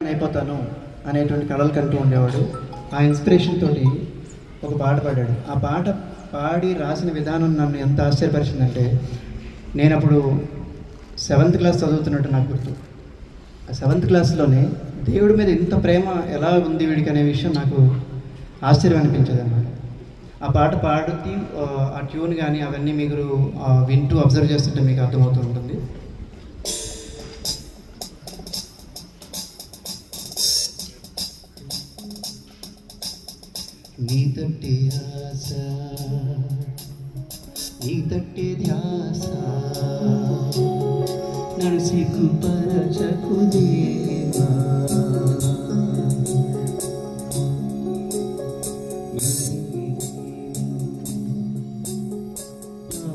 అయిపోతాను అనేటువంటి కళలు కంటూ ఉండేవాడు. ఆ ఇన్స్పిరేషన్ తోటి ఒక పాట పాడాడు. ఆ పాట పాడి రాసిన విధానం నన్ను ఎంత ఆశ్చర్యపరిచిందంటే నేను అప్పుడు సెవెంత్ క్లాస్ చదువుతున్నట్టు నాకు గుర్తు. ఆ సెవెంత్ క్లాస్లోనే దేవుడి మీద ఇంత ప్రేమ ఎలా ఉంది వీడికి అనే విషయం నాకు ఆశ్చర్యం అనిపించేది అన్నమాట. ఆ పాట పాడుతూ ఆ, ట్యూన్ కానీ అవన్నీ మీరు వింటూ అబ్జర్వ్ చేస్తుంటే మీకు అర్థమవుతూ ఉంటుంది. నీ తట్టి ఆశ నీ ధ్యాస. నన్ను సిగ్గుపరచకు దేవా. నా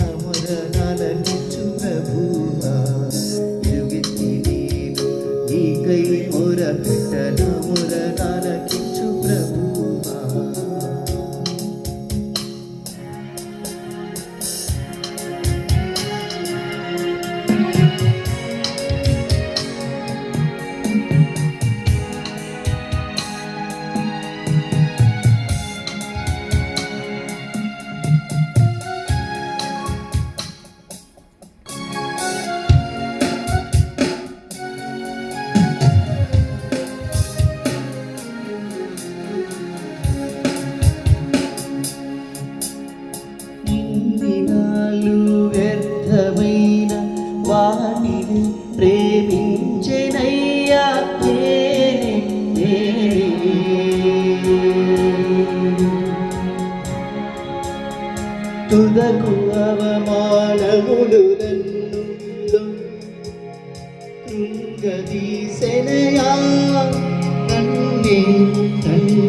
నన్నే నన్నే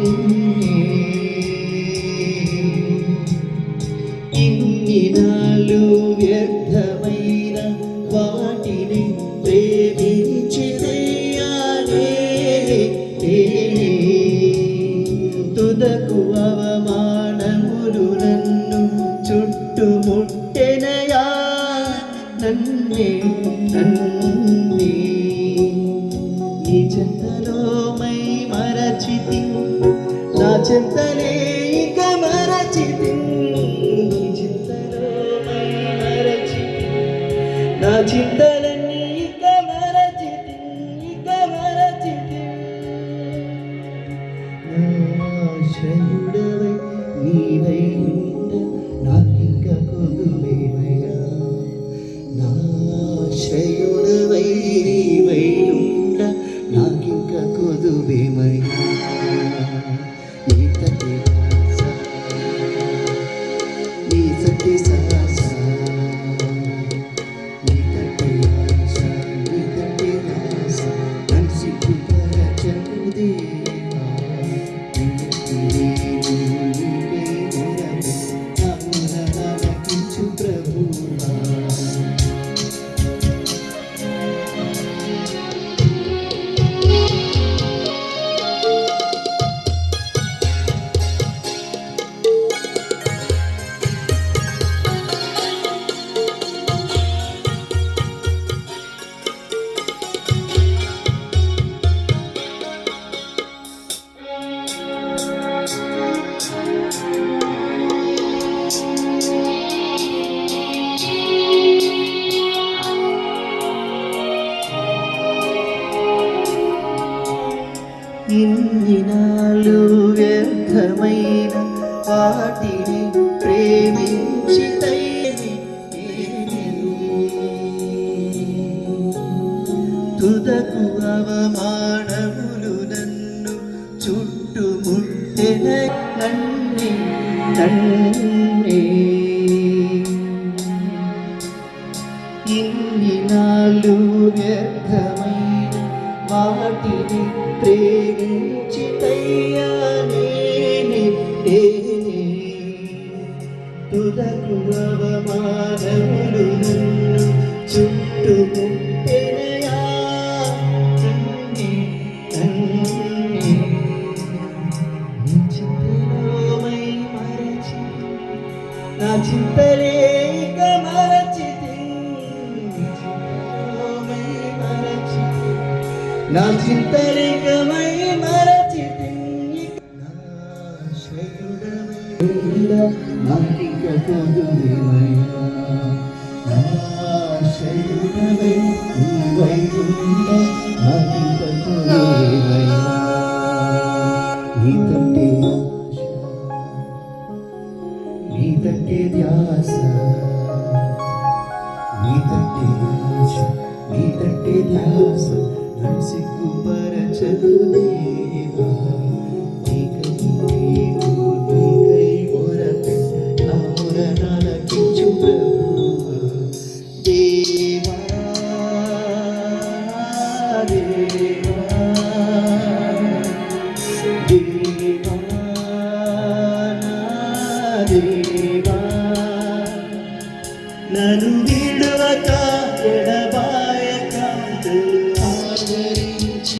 ఇన్నినాళ్ళు వ్యర్థమైన వాటిని ప్రేమించినయ్యానే తుదకు అవమానములు నన్ను చుట్టుముట్టెనయా నన్నే నన్నే చింతనే ఇక మరచి చింతలో మై నా చింతలన్నీ ఇక మరచి ఇక మరచి నాశయుడవై నీవై ఉండ. నాకింక కొదువేవయ్యా. నాశయుడవై నీవై ఉండ. నాకింక కొదువేమయ్యా. వాటిని ప్రేమించి తుదకు అవమానములు నన్ను చుట్టుముట్టిన నన్నే నన్నే. ఇన్ని నాలుగు వ్యర్థమైన వాటిని ప్రేమ నా చింతలికమై మరచితి నాకిక కుదురివయ్యా నాశయుడవై నీవై ఉండ నాకిక కుదురివయ్యా నీతంటే ఆశ నీ తట్టే ధ్యాస నీ తట్టే ఆశ నీ తట్టే ధ్యాస నన్ను సిగ్గుపరచదు దేవా